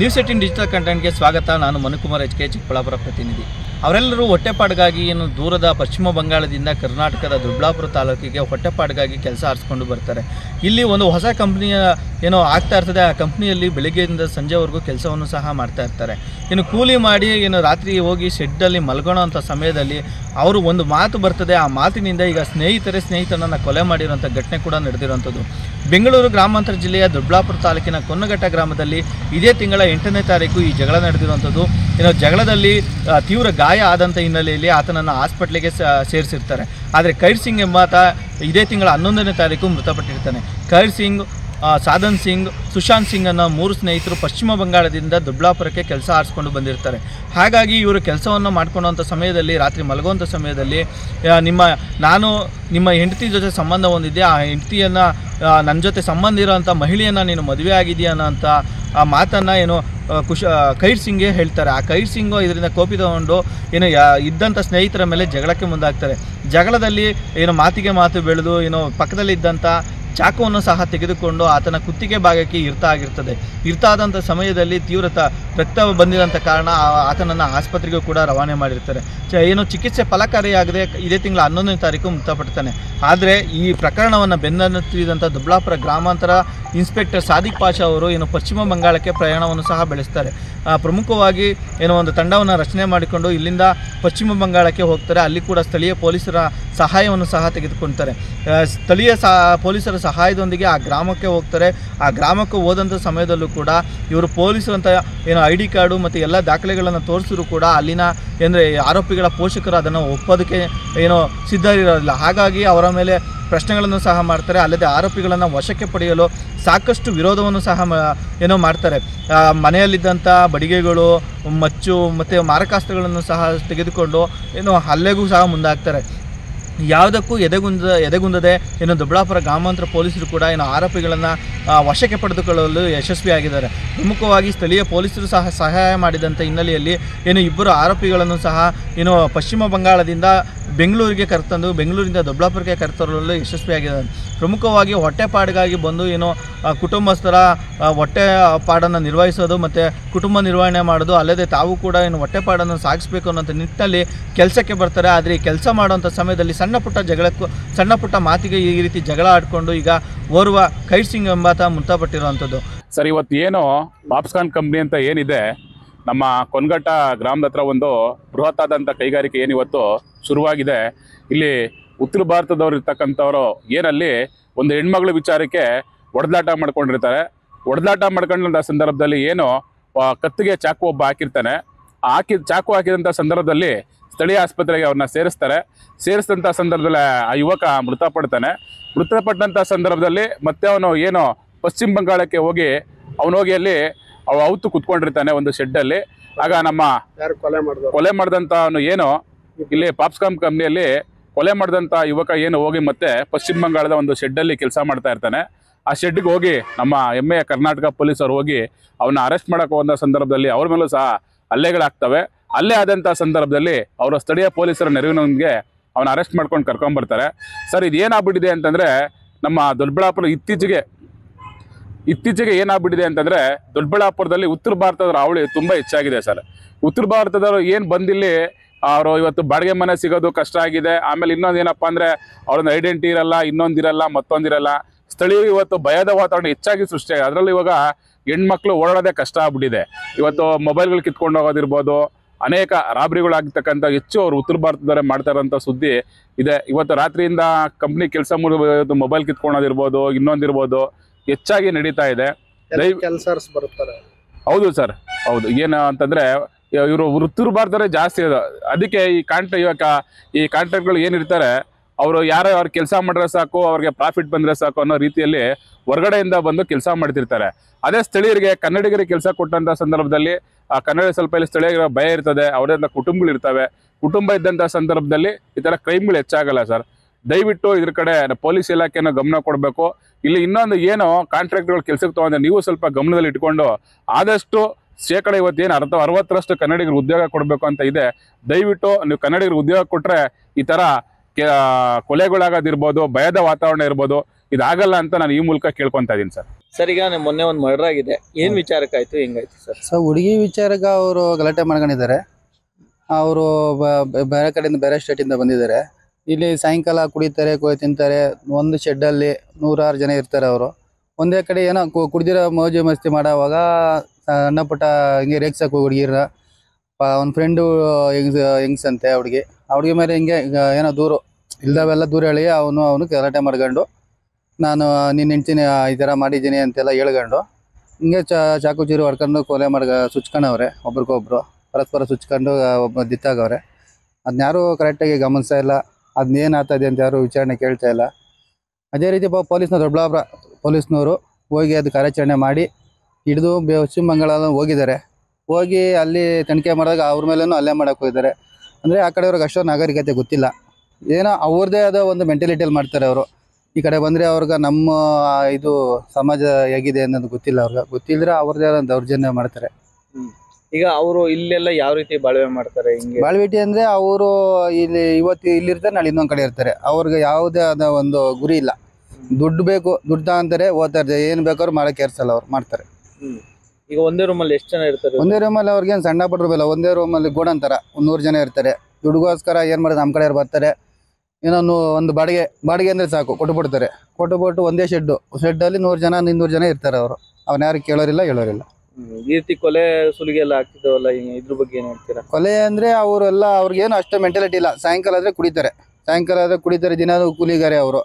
News eighteen digital ಕಂಟೆಂಟ್ಗೆ ಸ್ವಾಗತ. ನಾನು Manukumar H K Chikkaballapur ಪ್ರತಿನಿಧಿ. ಅವರೆಲ್ಲರೂ ಹೊಟ್ಟೆಪಾಡಿಗಾಗಿ ಏನು ದೂರದ ಪಶ್ಚಿಮ ಬಂಗಾಳದಿಂದ ಕರ್ನಾಟಕದ ದೊಡ್ಡಬಳ್ಳಾಪುರ ತಾಲೂಕಿಗೆ ಹೊಟ್ಟೆಪಾಡಿಗಾಗಿ ಕೆಲಸ ಆರಿಸ್ಕೊಂಡು ಬರ್ತಾರೆ. ಇಲ್ಲಿ ಒಂದು ಹೊಸ ಕಂಪ್ನಿಯ ಏನೋ ಆಗ್ತಾ ಇರ್ತದೆ. ಆ ಕಂಪ್ನಿಯಲ್ಲಿ ಬೆಳಿಗ್ಗೆಯಿಂದ ಸಂಜೆವರೆಗೂ ಕೆಲಸವನ್ನು ಸಹ ಮಾಡ್ತಾ ಇರ್ತಾರೆ. ಇನ್ನು ಕೂಲಿ ಮಾಡಿ ಏನು ರಾತ್ರಿ ಹೋಗಿ ಶೆಡ್ಡಲ್ಲಿ ಮಲ್ಗೋಣ ಅಂತ ಸಮಯದಲ್ಲಿ ಅವರು ಒಂದು ಮಾತು ಬರ್ತದೆ. ಆ ಮಾತಿನಿಂದ ಈಗ ಸ್ನೇಹಿತರೇ ಸ್ನೇಹಿತನನ್ನು ಕೊಲೆ ಮಾಡಿರುವಂಥ ಘಟನೆ ಕೂಡ ನಡೆದಿರುವಂಥದ್ದು ಬೆಂಗಳೂರು ಗ್ರಾಮಾಂತರ ಜಿಲ್ಲೆಯ ದೊಡ್ಡಬಳ್ಳಾಪುರ ತಾಲೂಕಿನ ಕೊನ್ನಘಟ್ಟ ಗ್ರಾಮದಲ್ಲಿ ಇದೇ ತಿಂಗಳ ಎಂಟನೇ ತಾರೀಕು ಈ ಜಗಳ ನಡೆದಿರುವಂಥದ್ದು ಏನೋ ಜಗಳದಲ್ಲಿ ತೀವ್ರ ತೀವ್ರ ಗಾಯ ಆದಂಥ ಹಿನ್ನೆಲೆಯಲ್ಲಿ ಆತನನ್ನು ಹಾಸ್ಪಿಟ್ಲಿಗೆ ಸೇರಿಸಿರ್ತಾರೆ. ಆದರೆ ಕೈರ್ ಸಿಂಗ್ ಎಂಬಾತ ಇದೇ ತಿಂಗಳ ಹನ್ನೊಂದನೇ ತಾರೀಕು ಮೃತಪಟ್ಟಿರ್ತಾನೆ. ಕೈರ್ ಸಿಂಗ್ ಸಾಧನ್ ಸಿಂಗ್, ಸುಶಾಂತ್ ಸಿಂಗ್ ಅನ್ನೋ ಮೂರು ಸ್ನೇಹಿತರು ಪಶ್ಚಿಮ ಬಂಗಾಳದಿಂದ ದುಬ್ಳಾಪುರಕ್ಕೆ ಕೆಲಸ ಆರಿಸ್ಕೊಂಡು ಬಂದಿರ್ತಾರೆ. ಹಾಗಾಗಿ ಇವರು ಕೆಲಸವನ್ನು ಮಾಡ್ಕೊಳ್ಳೋಂಥ ಸಮಯದಲ್ಲಿ, ರಾತ್ರಿ ಮಲಗುವಂಥ ಸಮಯದಲ್ಲಿ ನಿಮ್ಮ, ನಾನು, ನಿಮ್ಮ ಹೆಂಡತಿ ಜೊತೆ ಸಂಬಂಧ ಹೊಂದಿದ್ದೆ. ಆ ಹೆಂಡತಿಯನ್ನು ನನ್ನ ಜೊತೆ ಸಂಬಂಧ ಇರೋವಂಥ ಮಹಿಳೆಯನ್ನು ನೀನು ಮದುವೆ ಆಗಿದೆಯಾ ಅನ್ನೋಂಥ ಆ ಮಾತನ್ನು ಏನು ಕುಶ ಕೈರ್ ಸಿಂಗ್ಗೆ ಹೇಳ್ತಾರೆ. ಆ ಕೈರ್ ಸಿಂಗು ಇದರಿಂದ ಕೋಪಿತಗೊಂಡು ಏನು ಇದ್ದಂಥ ಸ್ನೇಹಿತರ ಮೇಲೆ ಜಗಳಕ್ಕೆ ಮುಂದಾಗ್ತಾರೆ. ಜಗಳದಲ್ಲಿ ಏನು ಮಾತಿಗೆ ಮಾತು ಬೆಳೆದು, ಏನು ಪಕ್ಕದಲ್ಲಿದ್ದಂಥ ಚಾಕುವನ್ನು ಸಹ ತೆಗೆದುಕೊಂಡು ಆತನ ಕುತ್ತಿಗೆ ಭಾಗಕ್ಕೆ ಇರ್ತ ಆಗಿರ್ತದೆ. ಇರ್ತಾದಂಥ ಸಮಯದಲ್ಲಿ ತೀವ್ರತ ರಕ್ತ ಬಂದಿರೋಂಥ ಕಾರಣ ಆತನನ್ನು ಆಸ್ಪತ್ರೆಗೂ ಕೂಡ ರವಾನೆ ಮಾಡಿರ್ತಾರೆ. ಚ- ಏನು ಚಿಕಿತ್ಸೆ ಫಲಕಾರಿಯಾಗದೆ ಇದೇ ತಿಂಗಳ ಹನ್ನೊಂದನೇ ತಾರೀಕು ಮೃತಪಡ್ತಾನೆ. ಆದರೆ ಈ ಪ್ರಕರಣವನ್ನು ಬೆನ್ನತ್ತಿದಂಥ ದೊಬ್ಬಳಾಪುರ ಗ್ರಾಮಾಂತರ ಇನ್ಸ್ಪೆಕ್ಟರ್ ಸಾದಿಕ್ ಪಾಷಾ ಅವರು ಏನು ಪಶ್ಚಿಮ ಬಂಗಾಳಕ್ಕೆ ಪ್ರಯಾಣವನ್ನು ಸಹ ಬೆಳೆಸ್ತಾರೆ. ಪ್ರಮುಖವಾಗಿ ಏನೋ ಒಂದು ತಂಡವನ್ನು ರಚನೆ ಮಾಡಿಕೊಂಡು ಇಲ್ಲಿಂದ ಪಶ್ಚಿಮ ಬಂಗಾಳಕ್ಕೆ ಹೋಗ್ತಾರೆ. ಅಲ್ಲಿ ಕೂಡ ಸ್ಥಳೀಯ ಪೊಲೀಸರ ಸಹಾಯವನ್ನು ಸಹ ತೆಗೆದುಕೊಳ್ತಾರೆ ಸ್ಥಳೀಯ ಸಹ ಪೊಲೀಸರ ಸಹಾಯದೊಂದಿಗೆ ಆ ಗ್ರಾಮಕ್ಕೆ ಹೋಗ್ತಾರೆ. ಆ ಗ್ರಾಮಕ್ಕೆ ಹೋದಂಥ ಸಮಯದಲ್ಲೂ ಕೂಡ ಇವರು ಪೊಲೀಸರಂಥ ಏನೋ ಐ ಡಿ ಕಾರ್ಡು ಮತ್ತು ಎಲ್ಲ ದಾಖಲೆಗಳನ್ನು ತೋರಿಸಿದ್ರು ಕೂಡ ಅಲ್ಲಿನ ಅಂದರೆ ಆರೋಪಿಗಳ ಪೋಷಕರು ಅದನ್ನು ಒಪ್ಪೋದಕ್ಕೆ ಏನೋ ಸಿದ್ಧರಿರೋದಿಲ್ಲ ಹಾಗಾಗಿ ಅವರ ಮೇಲೆ ಪ್ರಶ್ನೆಗಳನ್ನು ಸಹ ಮಾಡ್ತಾರೆ, ಅಲ್ಲದೆ ಆರೋಪಿಗಳನ್ನು ವಶಕ್ಕೆ ಪಡೆಯಲು ಸಾಕಷ್ಟು ವಿರೋಧವನ್ನು ಸಹ ಏನೋ ಮಾಡ್ತಾರೆ. ಮನೆಯಲ್ಲಿದ್ದಂಥ ಬಡಿಗೆಗಳು, ಮಚ್ಚು ಮತ್ತು ಮಾರಕಾಸ್ತ್ರಗಳನ್ನು ಸಹ ತೆಗೆದುಕೊಂಡು, ಏನೋ ಹಲ್ಲೆಗೂ ಸಹ ಮುಂದಾಗ್ತಾರೆ. ಯಾವುದಕ್ಕೂ ಎದೆಗುಂದ, ಎದೆಗುಂದದೆ ಏನು ದೊಡ್ಡಬಳ್ಳಾಪುರ ಗ್ರಾಮಾಂತರ ಪೊಲೀಸರು ಕೂಡ ಏನು ಆರೋಪಿಗಳನ್ನು ವಶಕ್ಕೆ ಪಡೆದುಕೊಳ್ಳಲು ಯಶಸ್ವಿಯಾಗಿದ್ದಾರೆ ಪ್ರಮುಖವಾಗಿ ಸ್ಥಳೀಯ ಪೊಲೀಸರು ಸಹ ಸಹಾಯ ಮಾಡಿದಂಥ ಹಿನ್ನೆಲೆಯಲ್ಲಿ ಏನು ಇಬ್ಬರು ಆರೋಪಿಗಳನ್ನು ಸಹ ಏನು ಪಶ್ಚಿಮ ಬಂಗಾಳದಿಂದ ಬೆಂಗಳೂರಿಗೆ ಕರೆತಂದು, ಬೆಂಗಳೂರಿಂದ ದೊಡ್ಡಬಳ್ಳಾಪುರಕ್ಕೆ ಕರೆತರಲು ಯಶಸ್ವಿಯಾಗಿದ್ದಾರೆ. ಪ್ರಮುಖವಾಗಿ ಹೊಟ್ಟೆಪಾಡಿಗಾಗಿ ಬಂದು ಏನು ಕುಟುಂಬಸ್ಥರ ಹೊಟ್ಟೆ ಪಾಡನ್ನು ನಿರ್ವಹಿಸೋದು ಮತ್ತು ಕುಟುಂಬ ನಿರ್ವಹಣೆ ಮಾಡೋದು ಅಲ್ಲದೆ ತಾವು ಕೂಡ ಏನು ಹೊಟ್ಟೆಪಾಡನ್ನು ಸಾಗಿಸಬೇಕು ಅನ್ನೋಂಥ ನಿಟ್ಟಿನಲ್ಲಿ ಕೆಲಸಕ್ಕೆ ಬರ್ತಾರೆ. ಆದರೆ ಕೆಲಸ ಮಾಡುವಂಥ ಸಮಯದಲ್ಲಿ ಸಣ್ಣ ಪುಟ್ಟ ಜಗಳಕ್ಕೂ, ಸಣ್ಣ ಪುಟ್ಟ ಮಾತಿಗೆ ಈ ರೀತಿ ಜಗಳ ಆಡ್ಕೊಂಡು ಈಗ ಓರ್ವ ಕೈಟ್ ಸಿಂಗ್ ಎಂಬಾತ ಮೃತಪಟ್ಟಿರುವಂಥದ್ದು. ಸರ್, ಇವತ್ತು ಏನು ಪಾಪ್ಸ್ಕಾನ್ ಕಂಪ್ನಿ ಅಂತ ಏನಿದೆ, ನಮ್ಮ ಕೊನ್ಗಟ್ಟ ಗ್ರಾಮದ ಹತ್ರ ಒಂದು ಆದಂಥ ಕೈಗಾರಿಕೆ ಏನಿವತ್ತು ಶುರುವಾಗಿದೆ. ಇಲ್ಲಿ ಉತ್ತರ ಭಾರತದವ್ರು ಇರ್ತಕ್ಕಂಥವ್ರು ಏನಲ್ಲಿ ಒಂದು ಹೆಣ್ಮಗಳ ವಿಚಾರಕ್ಕೆ ಒಡೆದಾಟ ಮಾಡ್ಕೊಂಡಿರ್ತಾರೆ. ಒಡೆದಾಟ ಮಾಡ್ಕೊಂಡಂಥ ಸಂದರ್ಭದಲ್ಲಿ ಏನು ಕತ್ತಿಗೆ ಚಾಕು ಒಬ್ಬ ಹಾಕಿರ್ತಾನೆ. ಹಾಕಿ ಚಾಕು ಹಾಕಿದಂಥ ಸಂದರ್ಭದಲ್ಲಿ ಸ್ಥಳೀಯ ಆಸ್ಪತ್ರೆಗೆ ಅವ್ರನ್ನ ಸೇರಿಸ್ತಾರೆ. ಸೇರಿಸಿದಂಥ ಸಂದರ್ಭದಲ್ಲಿ ಆ ಯುವಕ ಮೃತಪಡ್ತಾನೆ. ಮೃತಪಟ್ಟಂಥ ಸಂದರ್ಭದಲ್ಲಿ ಮತ್ತೆ ಅವನು ಏನು ಪಶ್ಚಿಮ ಬಂಗಾಳಕ್ಕೆ ಹೋಗಿ ಅವನು ಹೋಗಿ ಅಲ್ಲಿ ಅವ ಅವತ್ತು ಕುತ್ಕೊಂಡಿರ್ತಾನೆ ಒಂದು ಶೆಡ್ಡಲ್ಲಿ ಆಗ ನಮ್ಮ ಯಾರು ಕೊಲೆ ಮಾಡಿದ ಕೊಲೆ ಮಾಡಿದಂಥ ಅವನು ಏನು ಇಲ್ಲಿ ಪಾಪ್ಸ್ಕಾಮ್ ಕಂಪ್ನಿಯಲ್ಲಿ ಕೊಲೆ ಮಾಡಿದಂಥ ಯುವಕ ಏನು ಹೋಗಿ ಮತ್ತೆ ಪಶ್ಚಿಮ ಬಂಗಾಳದ ಒಂದು ಶೆಡ್ಡಲ್ಲಿ ಕೆಲಸ ಮಾಡ್ತಾ ಇರ್ತಾನೆ. ಆ ಶೆಡ್ಗೆ ಹೋಗಿ ನಮ್ಮ ಹೆಮ್ಮೆಯ ಕರ್ನಾಟಕ ಪೊಲೀಸರು ಹೋಗಿ ಅವನ್ನ ಅರೆಸ್ಟ್ ಮಾಡೋಕೆ ಹೋದ ಸಂದರ್ಭದಲ್ಲಿ ಅವ್ರ ಮೇಲೂ ಸಹ ಹಲ್ಲೆಗಳಾಗ್ತವೆ. ಅಲ್ಲೇ ಆದಂಥ ಸಂದರ್ಭದಲ್ಲಿ ಅವರ ಸ್ಥಳೀಯ ಪೊಲೀಸರ ನೆರವಿನೊಂದಿಗೆ ಅವನ ಅರೆಸ್ಟ್ ಮಾಡ್ಕೊಂಡು ಕರ್ಕೊಂಬರ್ತಾರೆ ಸರ್, ಇದು ಏನಾಗ್ಬಿಟ್ಟಿದೆ ಅಂತಂದ್ರೆ ನಮ್ಮ ದೊಡ್ಡಬಳ್ಳಾಪುರ ಇತ್ತೀಚೆಗೆ ಇತ್ತೀಚೆಗೆ ಏನಾಗ್ಬಿಟ್ಟಿದೆ ಅಂತಂದ್ರೆ ದೊಡ್ಡಬಳ್ಳಾಪುರದಲ್ಲಿ ಉತ್ತರ ಭಾರತದ ರಾವಳಿ ತುಂಬಾ ಹೆಚ್ಚಾಗಿದೆ ಸರ್. ಉತ್ತರ ಭಾರತದವರು ಏನು ಬಂದಿಲ್ಲಿ, ಅವರು ಇವತ್ತು ಬಾಡಿಗೆ ಮನೆ ಸಿಗೋದು ಕಷ್ಟ ಆಗಿದೆ. ಆಮೇಲೆ ಇನ್ನೊಂದು ಏನಪ್ಪ ಅಂದ್ರೆ ಅವ್ರೊಂದು ಐಡೆಂಟಿ ಇರಲ್ಲ ಇನ್ನೊಂದಿರಲ್ಲ ಮತ್ತೊಂದಿರಲ್ಲ ಸ್ಥಳೀಯರು ಇವತ್ತು ಭಯದ ವಾತಾವರಣ ಹೆಚ್ಚಾಗಿ ಸೃಷ್ಟಿಯಾಗಿದೆ ಅದರಲ್ಲಿ ಇವಾಗ ಹೆಣ್ಮಕ್ಳು ಓಡಾಡೋದೇ ಕಷ್ಟ ಆಗ್ಬಿಟ್ಟಿದೆ. ಇವತ್ತು ಮೊಬೈಲ್ಗಳು ಕಿತ್ಕೊಂಡು ಹೋಗೋದಿರ್ಬೋದು ಅನೇಕ ರಾಬರಿಗಳಾಗಿರ್ತಕ್ಕಂಥ ಹೆಚ್ಚು ಅವರು ಉತ್ತರ ಭಾರತದವರೇ ಮಾಡ್ತಾ ಇರೋಂಥ ಸುದ್ದಿ ಇದೆ. ಇವತ್ತು ರಾತ್ರಿಯಿಂದ ಕಂಪ್ನಿ ಕೆಲಸ ಮುಗಿದು ಮೊಬೈಲ್ ಕಿತ್ಕೊಳೋದಿರ್ಬೋದು ಇನ್ನೊಂದಿರ್ಬೋದು ಹೆಚ್ಚಾಗಿ ನಡೀತಾ ಇದೆ. ಬರ್ತಾರೆ. ಹೌದು ಸರ್ ಹೌದು. ಏನು ಅಂತಂದ್ರೆ ಇವರು ಉತ್ತರ ಭಾರತದವರೇ ಜಾಸ್ತಿ ಇದೆ ಅದಕ್ಕೆ ಈ ಕಾಂಟ್ರ ಇವಾಗ ಈ ಕಾಂಟ್ರಾಕ್ಟ್ಗಳು ಏನಿರ್ತಾರೆ ಅವರು ಯಾರೋ ಅವ್ರ ಕೆಲಸ ಮಾಡಿದ್ರೆ ಸಾಕು, ಅವ್ರಿಗೆ ಪ್ರಾಫಿಟ್ ಬಂದರೆ ಸಾಕು ಅನ್ನೋ ರೀತಿಯಲ್ಲಿ ಹೊರಗಡೆಯಿಂದ ಬಂದು ಕೆಲಸ ಮಾಡ್ತಿರ್ತಾರೆ. ಅದೇ ಸ್ಥಳೀಯರಿಗೆ, ಕನ್ನಡಿಗರಿಗೆ ಕೆಲಸ ಕೊಟ್ಟಂತ ಸಂದರ್ಭದಲ್ಲಿ, ಆ ಕನ್ನಡ ಸ್ವಲ್ಪ ಇಲ್ಲಿ ಸ್ಥಳೀಯರ ಭಯ ಇರ್ತದೆ, ಅವರಿಂದ ಕುಟುಂಬಗಳು ಇರ್ತವೆ. ಕುಟುಂಬ ಇದ್ದಂಥ ಸಂದರ್ಭದಲ್ಲಿ ಈ ಥರ ಕ್ರೈಮ್ಗಳು ಹೆಚ್ಚಾಗಲ್ಲ ಸರ್ ದಯವಿಟ್ಟು ಇದ್ರ ಕಡೆ ಪೊಲೀಸ್ ಇಲಾಖೆನ ಗಮನ ಕೊಡಬೇಕು. ಇಲ್ಲಿ ಇನ್ನೊಂದು ಏನು ಕಾಂಟ್ರಾಕ್ಟ್ಗಳು ಕೆಲಸಕ್ಕೆ ತಗೊಂಡ್ರೆ ನೀವು ಸ್ವಲ್ಪ ಗಮನದಲ್ಲಿ ಇಟ್ಕೊಂಡು ಆದಷ್ಟು ಶೇಕಡ ಇವತ್ತೇನು ಅರ್ಧ, ಅರವತ್ತರಷ್ಟು ಕನ್ನಡಿಗರು ಉದ್ಯೋಗ ಕೊಡಬೇಕು ಅಂತ ಇದೆ. ದಯವಿಟ್ಟು ನೀವು ಕನ್ನಡಿಗರು ಉದ್ಯೋಗ ಕೊಟ್ಟರೆ ಈ ಥರ ಕೊಲೆಗಳಾಗೋದಿರ್ಬೋದು ಭಯದ ವಾತಾವರಣ ಇರ್ಬೋದು ಇದಾಗಲ್ಲ ಅಂತ ನಾನು ಈ ಮೂಲಕ ಕೇಳ್ಕೊತಾ ಇದ್ದೀನಿ ಸರ್. ಸರ್ ಈಗ ಮೊನ್ನೆ ಒಂದು ಮರ್ಡರ್ ಆಗಿದೆ. ಏನ್ ವಿಚಾರಕ್ಕಾಯ್ತು? ಹೆಂಗಾಯ್ತು ಸರ್? ಸರ್ ಹುಡುಗಿ ವಿಚಾರಕ್ಕೆ ಅವರು ಗಲಾಟೆ ಮಾಡ್ಕೊಂಡಿದ್ದಾರೆ. ಅವರು ಬೇರೆ ಕಡೆಯಿಂದ ಬೇರೆ ಸ್ಟೇಟಿಂದ ಬಂದಿದ್ದಾರೆ. ಇಲ್ಲಿ ಸಾಯಂಕಾಲ ಕುಡಿತಾರೆ ಕೊ ತಿಂತಾರೆ. ಒಂದು ಶೆಡ್ಡಲ್ಲಿ ನೂರಾರು ಜನ ಇರ್ತಾರೆ ಅವರು. ಒಂದೇ ಕಡೆ ಏನೋ ಕುಡಿದಿರೋ ಕುಡ್ದಿರೋ ಮೋಜು ಮಸ್ತಿ ಮಾಡೋವಾಗ ಸಣ್ಣ ಪುಟ್ಟ ಹಿಂಗೆ ರೇಗ್ಸಕ್ಕೆ ಹುಡುಗಿರ ಒಂದು ಫ್ರೆಂಡು ಹೆಂಗ್ಸ್ ಹೆಂಗ್ಸಂತೆ ಹುಡುಗಿ. ಆ ಮೇಲೆ ಹಿಂಗೆ ಏನೋ ದೂರು, ಇಲ್ದವೆಲ್ಲ ದೂರ ಹೇಳಿ ಅವನು ಅವನು ಗಲಾಟೆ ಮಾಡ್ಕೊಂಡು, ನಾನು ನಿನ್ನ ಹೆಂಡ್ತೀನಿ ಈ ಥರ ಮಾಡಿದ್ದೀನಿ ಅಂತೆಲ್ಲ ಹೇಳ್ಕೊಂಡು, ಹಿಂಗೆ ಚಾಕು ಚೀರು ಹೊಡ್ಕೊಂಡು ಕೊಲೆ ಮಾಡ್ಕ ಸುಚ್ಕೊಂಡವ್ರೆ ಒಬ್ರಿಗೊಬ್ರು, ಪರಸ್ಪರ ಸುಚ್ಕೊಂಡು ಒಬ್ಬ ದಿತ್ತಾಗವ್ರೆ. ಅದನ್ನ ಯಾರೂ ಕರೆಕ್ಟಾಗಿ ಗಮನಿಸ್ತಾ ಇಲ್ಲ ಅದನ್ನೇನು ಇದೆ ಅಂತ ಯಾರು ವಿಚಾರಣೆ ಕೇಳ್ತಾ ಇಲ್ಲ. ಅದೇ ರೀತಿ ಪೊಲೀಸ್ನ ದೊಡ್ಡಬಳ್ಳಾಪುರ ಪೊಲೀಸ್ನವರು ಹೋಗಿ ಅದು ಕಾರ್ಯಾಚರಣೆ ಮಾಡಿ, ಹಿಡಿದು ಪಶ್ಚಿಮ ಬಂಗಾಳ ಹೋಗಿದ್ದಾರೆ. ಹೋಗಿ ಅಲ್ಲಿ ತನಿಖೆ ಮಾಡಿದಾಗ ಅವ್ರ ಮೇಲೂ ಅಲ್ಲೇ ಮಾಡಕ್ಕೆ ಹೋಗಿದ್ದಾರೆ. ಅಂದರೆ ಆ ಕಡೆಯವ್ರಿಗೆ ಅಷ್ಟೊಂದು ನಾಗರಿಕತೆ ಗೊತ್ತಿಲ್ಲ. ಏನೋ ಅವ್ರದ್ದೇ ಆದ ಒಂದು ಮೆಂಟಲಿಟಿಯಲ್ಲಿ ಮಾಡ್ತಾರೆ ಅವರು. ಈ ಕಡೆ ಬಂದರೆ ಅವ್ರಿಗೆ ನಮ್ಮ ಇದು ಸಮಾಜ ಹೇಗಿದೆ ಅನ್ನೋದು ಗೊತ್ತಿಲ್ಲ ಅವ್ರಿಗೆ. ಗೊತ್ತಿಲ್ಲದ್ರೆ ಅವ್ರದ್ದೇ ಆದ ದೌರ್ಜನ್ಯ ಮಾಡ್ತಾರೆ. ಈಗ ಅವರು ಇಲ್ಲೆಲ್ಲ ಯಾವ ರೀತಿ ಬಾಳ್ವೆ ಮಾಡ್ತಾರೆ ಹಿಂಗೆ? ಬಾಳ್ವೆಟಿ ಅಂದ್ರೆ ಅವರು ಇಲ್ಲಿ ಇವತ್ತು ಇಲ್ಲಿರ್ತಾರೆ ನಾಳೆ ಇನ್ನೊಂದು ಕಡೆ ಇರ್ತಾರೆ. ಅವ್ರಿಗೆ ಯಾವುದೇ ಆದ ಒಂದು ಗುರಿ ಇಲ್ಲ. ದುಡ್ಡು ಬೇಕು ದುಡ್ಡು ತಗೊಂತಾರೆ ಇರ್ತಾರೆ. ಏನು ಬೇಕಾದ್ರೂ ಮಾಡೋಕ್ಕೆ ಇರ್ಸಲ್ಲ ಅವ್ರು ಮಾಡ್ತಾರೆ. ಈಗ ಒಂದೇ ರೂಮಲ್ಲಿ ಎಷ್ಟು ಜನ ಇರ್ತಾರೆ? ಒಂದೇ ರೂಮಲ್ಲಿ ಅವ್ರಿಗೆ ಏನು ಸಣ್ಣ ಪಟ್ಟ ಒಂದೇ ರೂಮಲ್ಲಿ ಗೋಡಂತರ ಒಂದ್ ನೂರು ಜನ ಇರ್ತಾರೆ. ದುಡ್ಡುಗೋಸ್ಕರ ಏನ್ ಮಾಡೋದು ನಮ್ಮ ಕಡೆ ಬರ್ತಾರೆ. ಏನೋ ಒಂದು ಬಾಡಿಗೆ ಬಾಡಿಗೆ ಅಂದ್ರೆ ಸಾಕು ಕೊಟ್ಟು ಬಿಡ್ತಾರೆ. ಕೊಟ್ಟು ಬಿಟ್ಟು ಒಂದೇ ಶೆಡ್ಡು ಶೆಡ್ಡಲ್ಲಿ ನೂರು ಜನ ಇನ್ನೂರು ಜನ ಇರ್ತಾರೆ ಅವರು. ಅವ್ನ ಯಾರು ಕೇಳೋರಿಲ್ಲ ಹೇಳೋರಿಲ್ಲ. ಈ ರೀತಿ ಕೊಲೆ ಸುಲಿಗೆ ಎಲ್ಲ ಆಗ್ತಿದ್ದಾವಲ್ಲ ಇದ್ರ ಬಗ್ಗೆ ಏನು ಹೇಳ್ತೀರಾ? ಕೊಲೆ ಅಂದ್ರೆ ಅವರೆಲ್ಲ ಅವ್ರಿಗೇನು ಅಷ್ಟೇ ಮೆಂಟಾಲಿಟಿ ಇಲ್ಲ. ಸಾಯಂಕಾಲ ಆದ್ರೆ ಕುಡಿತಾರೆ. ಸಾಯಂಕಾಲ ಆದ್ರೆ ಕುಡಿತಾರೆ ದಿನ ಕೂಲಿಗಾರೆ ಅವರು.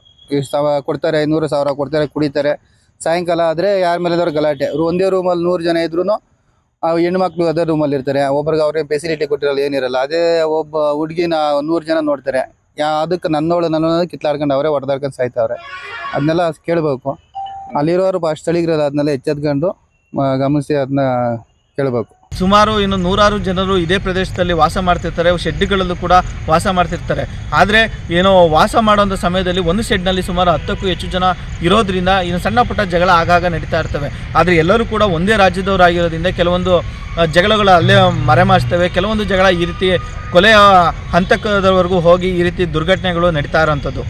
ಸಾವಿರ ಕೊಡ್ತಾರೆ ಐನೂರು ಸಾವಿರ ಕೊಡ್ತಾರೆ ಕುಡಿತಾರೆ. ಸಾಯಂಕಾಲ ಆದರೆ ಯಾರ ಮೇಲೆ ಗಲಾಟೆ. ಒಂದೇ ರೂಮಲ್ಲಿ ನೂರು ಜನ ಇದ್ರೂ ಹೆಣ್ಮಕ್ಳು ಅದೇ ರೂಮಲ್ಲಿ ಇರ್ತಾರೆ. ಒಬ್ರಿಗೆ ಅವ್ರಿಗೆ ಫೆಸಿಲಿಟಿ ಕೊಟ್ಟಿರಲ್ಲ, ಏನಿರಲ್ಲ. ಅದೇ ಒಬ್ಬ ಹುಡುಗಿನ ನೂರು ಜನ ನೋಡ್ತಾರೆ. ಯಾ ಅದಕ್ಕೆ ನನ್ನೋಳು ನನ್ನ ಕಿತ್ಲಾಡ್ಕೊಂಡು ಅವರೇ ಹೊಡೆದಾಡ್ಕೊಂಡು ಸಾಯ್ತಾವ್ರೆ. ಅದನ್ನೆಲ್ಲ ಕೇಳಬೇಕು. ಅಲ್ಲಿರೋರು ಭಾಷೆ ಸ್ಥಳಿಗಿರೋದು ಅದನ್ನೆಲ್ಲ ಎಚ್ಚೆತ್ಕೊಂಡು ಗಮನಿಸಿ ಅದನ್ನ ಕೇಳಬೇಕು. ಸುಮಾರು ಇನ್ನು ನೂರಾರು ಜನರು ಇದೇ ಪ್ರದೇಶದಲ್ಲಿ ವಾಸ ಮಾಡ್ತಿರ್ತಾರೆ, ಶೆಡ್ಗಳಲ್ಲೂ ಕೂಡ ವಾಸ ಮಾಡ್ತಿರ್ತಾರೆ. ಆದರೆ ಏನೋ ವಾಸ ಮಾಡುವಂಥ ಸಮಯದಲ್ಲಿ ಒಂದು ಶೆಡ್ನಲ್ಲಿ ಸುಮಾರು ಹತ್ತಕ್ಕೂ ಹೆಚ್ಚು ಜನ ಇರೋದ್ರಿಂದ ಇನ್ನು ಸಣ್ಣ ಪುಟ್ಟ ಜಗಳ ಆಗಾಗ ನಡೀತಾ ಇರ್ತವೆ. ಆದರೆ ಎಲ್ಲರೂ ಕೂಡ ಒಂದೇ ರಾಜ್ಯದವರಾಗಿರೋದ್ರಿಂದ ಕೆಲವೊಂದು ಜಗಳಗಳು ಅಲ್ಲೇ ಮರೆಮಾಚ್ತವೆ ಕೆಲವೊಂದು ಜಗಳ ಈ ರೀತಿ ಕೊಲೆಯ ಹಂತಕದವರೆಗೂ ಹೋಗಿ ಈ ರೀತಿ ದುರ್ಘಟನೆಗಳು ನಡೀತಾ ಇರೋಂಥದ್ದು.